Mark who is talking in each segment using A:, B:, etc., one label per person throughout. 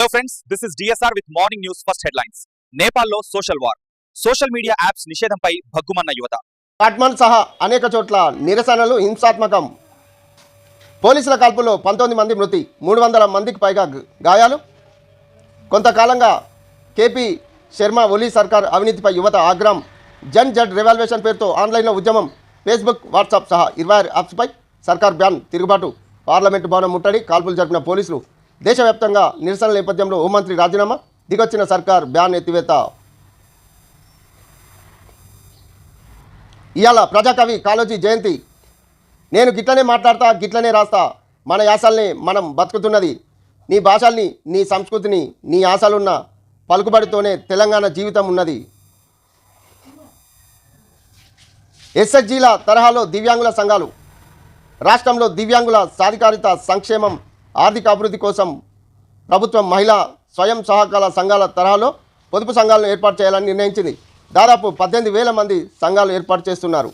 A: Hello friends this is DSR with morning news first headlines నేపాల్లో social war social media apps నిషేధంపై భగ్గుమన్న యువత.
B: కాట్మాండ్ సహా అనేక చోట్ల నిరసనలు హింసాత్మకం. పోలీసుల కాల్పులో పంతొమ్మిది మంది మృతి మూడు వందల మందికి పైగా గాయాలు. కొంతకాలంగా కేపీ శర్మ ఒలీ సర్కార్ అవినీతిపై యువత ఆగ్రహం. జన్ జడ్ రివాల్వేషన్ పేరుతో ఆన్లైన్లో ఉద్యమం. ఫేస్బుక్ వాట్సాప్ సహా ఇరవై ఆరు యాప్స్పై సర్కార్ బ్యాన్ తిరుగుబాటు. పార్లమెంటు భవనం ముట్టడి కాల్పులు జరిపిన పోలీసులు దేశవ్యాప్తంగా నిరసనల నేపథ్యంలో హోంమంత్రి రాజీనామా దిగొచ్చిన సర్కార్ బ్యాన్ ఎత్తివేత. ఇవాళ ప్రజాకవి కాళోజీ జయంతి. నేను గిట్లనే మాట్లాడతా గిట్లనే రాస్తా. మన యాసల్ని మనం బతుకుతున్నది. నీ భాషల్ని నీ సంస్కృతిని నీ ఆశలున్న పలుకుబడితోనే తెలంగాణ జీవితం ఉన్నది. ఎస్ఎస్జీల తరహాలో దివ్యాంగుల సంఘాలు. రాష్ట్రంలో దివ్యాంగుల సాధికారిత సంక్షేమం ఆర్థిక అభివృద్ధి కోసం ప్రభుత్వం మహిళా స్వయం సహకార సంఘాల తరహాలో పొదుపు సంఘాలను ఏర్పాటు చేయాలని నిర్ణయించింది. దాదాపు పద్దెనిమిది వేల మంది సంఘాలు ఏర్పాటు చేస్తున్నారు.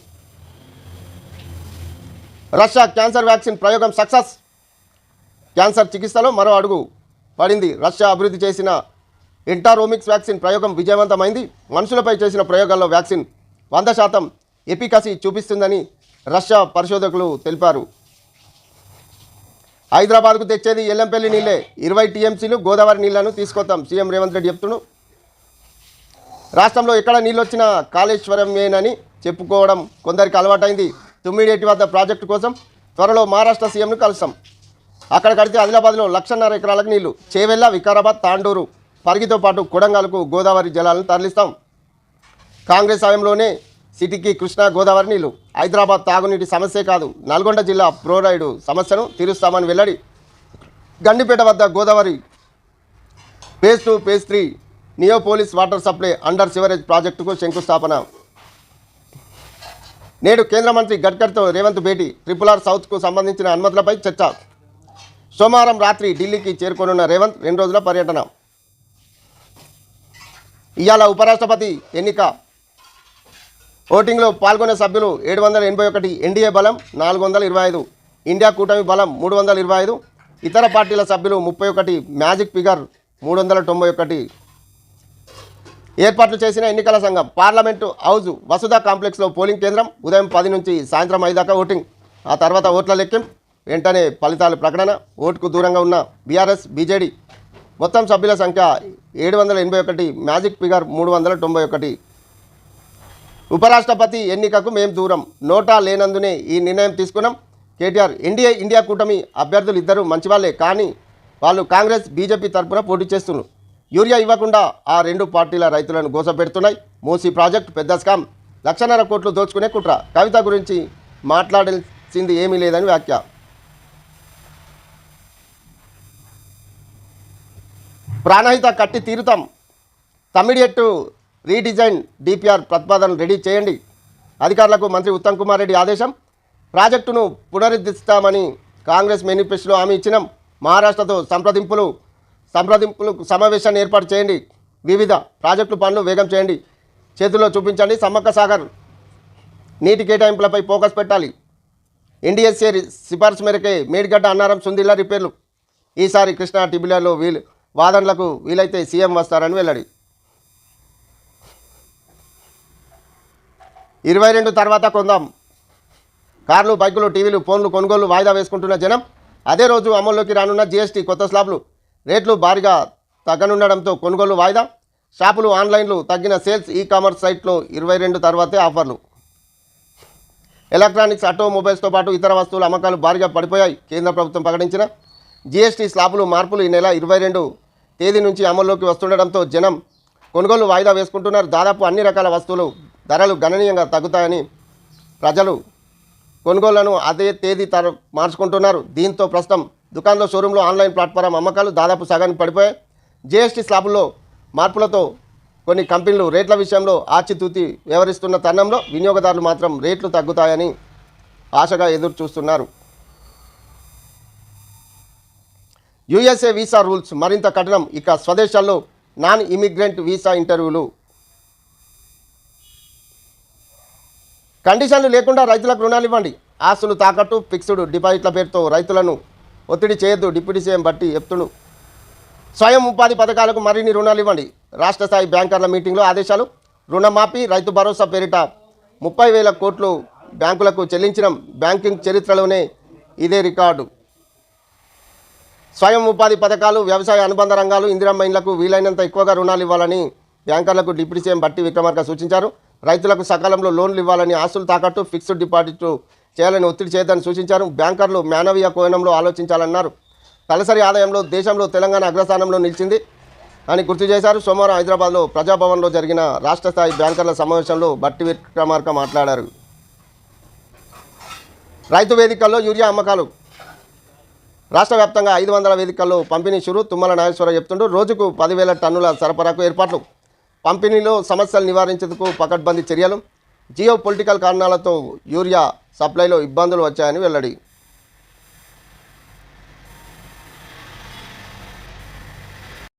B: రష్యా క్యాన్సర్ వ్యాక్సిన్ ప్రయోగం సక్సెస్. క్యాన్సర్ చికిత్సలో మరో అడుగు పడింది. రష్యా అభివృద్ధి చేసిన ఇంటారోమిక్స్ వ్యాక్సిన్ ప్రయోగం విజయవంతమైంది. మనుషులపై చేసిన ప్రయోగాల్లో వ్యాక్సిన్ వంద శాతం ఎపికసీ చూపిస్తుందని రష్యా పరిశోధకులు తెలిపారు. హైదరాబాద్కు తెచ్చేది ఎల్లంపల్లి నీళ్ళే. ఇరవై టీఎంసీలు గోదావరి నీళ్ళను తీసుకొస్తాం. సీఎం రేవంత్ రెడ్డి చెప్తుడు. రాష్ట్రంలో ఎక్కడ నీళ్ళు వచ్చినా కాళేశ్వరమేనని చెప్పుకోవడం కొందరికి అలవాటైంది. తుమ్మిడేటి వద్ద ప్రాజెక్టు కోసం త్వరలో మహారాష్ట్ర సీఎంను కలుస్తాం. అక్కడ కడితే ఆదిలాబాద్లో లక్షన్నర ఎకరాలకు నీళ్ళు. చేవెళ్ళ వికారాబాద్ తాండూరు పరిగితో పాటు కొడంగల్కు గోదావరి జలాలను తరలిస్తాం. కాంగ్రెస్ హయాంలోనే సిటీకి కృష్ణా గోదావరి నీళ్ళు. హైదరాబాద్ తాగునీటి సమస్యే కాదు. నల్గొండ జిల్లా ఫ్లోరైడ్ సమస్యను తీరుస్తామని వెల్లడి. గండిపేట వద్ద Godavari phase two phase three Neopolis water supply under sewerage ప్రాజెక్టుకు శంకుస్థాపన. నేడు కేంద్ర మంత్రి గడ్కర్తో రేవంత్ భేటీ. ట్రిపుల్ ఆర్ సౌత్కు సంబంధించిన అనుమతులపై చర్చ. సోమవారం రాత్రి ఢిల్లీకి చేరుకోనున్న రేవంత్ రెండు రోజుల పర్యటన. ఇవాళ ఉపరాష్ట్రపతి ఎన్నిక. ఓటింగ్లో పాల్గొనే సభ్యులు ఏడు వందల ఎనభై ఒకటి ఎన్డీఏ బలం నాలుగు వందల ఇరవై ఐదు ఇండియా కూటమి బలం మూడు వందల ఇరవై ఐదు ఇతర పార్టీల సభ్యులు ముప్పై ఒకటి మ్యాజిక్ ఫిగర్ మూడు వందల తొంభై ఒకటి. ఏర్పాట్లు చేసిన ఎన్నికల సంఘం పార్లమెంటు హౌజ్ వసుధ కాంప్లెక్స్లో పోలింగ్ కేంద్రం ఉదయం పది నుంచి సాయంత్రం ఐదు దాకా ఓటింగ్. ఆ తర్వాత ఓట్ల లెక్కిం వెంటనే ఫలితాలు ప్రకటన ఓటుకు దూరంగా ఉన్న బీఆర్ఎస్ బీజేడీ. మొత్తం సభ్యుల సంఖ్య ఏడు వందల ఎనభై ఒకటి మ్యాజిక్ ఫిగర్ మూడు వందల తొంభై ఒకటి. ఉపరాష్ట్రపతి ఎన్నికకు మేం దూరం. నోటా లేనందునే ఈ నిర్ణయం తీసుకున్నాం. కేటీఆర్ ఎన్డీఏ ఇండియా కూటమి అభ్యర్థులు ఇద్దరు మంచివాళ్ళే కానీ వాళ్ళు కాంగ్రెస్ బీజేపీ తరఫున పోటీ చేస్తున్నారు. యూరియా ఇవ్వకుండా ఆ రెండు పార్టీల రైతులను గోసపెడుతున్నాయి మూసీ ప్రాజెక్ట్ పెద్ద స్కామ్ లక్షన్నర కోట్లు దోచుకునే కుట్ర. కవిత గురించి మాట్లాడాల్సింది ఏమీ లేదని వ్యాఖ్య. ప్రాణహిత కట్టి తీరుతాం. తమిడియట్టు రీడిజైన్ డిపిఆర్ ప్రతిపాదన రెడీ చేయండి. అధికారులకు మంత్రి ఉత్తమ్ కుమార్ రెడ్డి ఆదేశం ప్రాజెక్టును పునరుద్ధరిస్తామని కాంగ్రెస్ మేనిఫెస్టోలో హామీ ఇచ్చినాం. మహారాష్ట్రతో సంప్రదింపులు సంప్రదింపులు సమావేశాన్ని ఏర్పాటు చేయండి. వివిధ ప్రాజెక్టులు పనులు వేగం చేయండి. చేతుల్లో చూపించండి. సమ్మక్క సాగర్ నీటి కేటాయింపులపై ఫోకస్ పెట్టాలి. ఎన్డీఎస్ఏ సిఫార్సు మేరకే మేడిగడ్డ అన్నారం సుందిల్లా రిపేర్లు. ఈసారి కృష్ణా టిబిలియాలో వీలు వాదనలకు వీలైతే సీఎం వస్తారని వెల్లడి. ఇరవై రెండు తర్వాత కొందాం. కార్లు బైకులు టీవీలు ఫోన్లు కొనుగోలు వాయిదా వేసుకుంటున్న జనం అదే రోజు అమల్లోకి రానున్న జీఎస్టీ కొత్త స్లాబ్లు. రేట్లు భారీగా తగ్గనుండడంతో కొనుగోలు వాయిదా. షాపులు ఆన్లైన్లు తగ్గిన సేల్స్ ఈ కామర్స్ సైట్లో ఇరవై రెండు తర్వాతే ఆఫర్లు. ఎలక్ట్రానిక్స్ ఆటోమొబైల్స్తో పాటు ఇతర వస్తువుల అమ్మకాలు భారీగా పడిపోయాయి. కేంద్ర ప్రభుత్వం ప్రకటించిన జీఎస్టీ స్లాబులు మార్పులు ఈ నెల ఇరవై రెండు తేదీ నుంచి అమల్లోకి వస్తుండడంతో జనం కొనుగోలు వాయిదా వేసుకుంటున్నారు. దాదాపు అన్ని రకాల వస్తువులు ధరలు గణనీయంగా తగ్గుతాయని ప్రజలు కొనుగోళ్ళను అదే తేదీ తర మార్చుకుంటున్నారు. దీంతో ప్రస్తుతం దుకాణంలో షోరూంలో ఆన్లైన్ ప్లాట్ఫారం అమ్మకాలు దాదాపు సగానికి పడిపోయాయి. జీఎస్టీ స్లాబుల్లో మార్పులతో కొన్ని కంపెనీలు రేట్ల విషయంలో ఆచితూచి వ్యవహరిస్తున్న తరుణంలో వినియోగదారులు మాత్రం రేట్లు తగ్గుతాయని ఆశగా ఎదురు చూస్తున్నారు యుఎస్ఏ వీసా రూల్స్ మరింత కఠినం. ఇక స్వదేశాల్లో నాన్ ఇమిగ్రెంట్ వీసా ఇంటర్వ్యూలు కండిషన్లు లేకుండా రైతులకు రుణాలు ఇవ్వండి. ఆస్తులు తాకట్టు ఫిక్స్డ్ డిపాజిట్ల పేరుతో రైతులను ఒత్తిడి చేయొద్దు. డిప్యూటీ సీఎం బట్టి చెప్తుడు స్వయం ఉపాధి పథకాలకు మరిన్ని రుణాలు ఇవ్వండి. రాష్ట్ర స్థాయి బ్యాంకర్ల మీటింగ్లో ఆదేశాలు. రుణమాఫీ రైతు భరోసా పేరిట ముప్పై వేల కోట్లు బ్యాంకులకు చెల్లించడం బ్యాంకింగ్ చరిత్రలోనే ఇదే రికార్డు. స్వయం ఉపాధి పథకాలు వ్యవసాయ అనుబంధ రంగాలు ఇందిరమ్మ ఇండ్లకు వీలైనంత ఎక్కువగా రుణాలు ఇవ్వాలని బ్యాంకర్లకు డిప్యూటీ సీఎం బట్టి విక్రమార్క సూచించారు. రైతులకు సకాలంలో లోన్లు ఇవ్వాలని ఆస్తులు తాకట్టు ఫిక్స్డ్ డిపాజిట్ చేయాలని ఒత్తిడి చేయదని సూచించారు. బ్యాంకర్లు మానవీయ కోణంలో ఆలోచించాలన్నారు. తలసరి ఆదాయంలో దేశంలో తెలంగాణ అగ్రస్థానంలో నిలిచింది అని గుర్తు చేశారు. సోమవారం హైదరాబాద్లో ప్రజాభవన్లో జరిగిన రాష్ట్ర స్థాయి బ్యాంకర్ల సమావేశంలో బట్టి విక్రమార్క మాట్లాడారు. రైతు వేదికల్లో యూరియా అమ్మకాలు. రాష్ట్ర వ్యాప్తంగా ఐదు వందల వేదికల్లో పంపిణీ షురు తుమ్మల నాగేశ్వర చెప్తుంటూ రోజుకు పదివేల టన్నుల సరఫరాకు ఏర్పాట్లు. పంపిణీలో సమస్యలు నివారించేందుకు పకడ్బందీ చర్యలు. జియో పొలిటికల్ కారణాలతో యూరియా సప్లైలో ఇబ్బందులు వచ్చాయని వెల్లడి.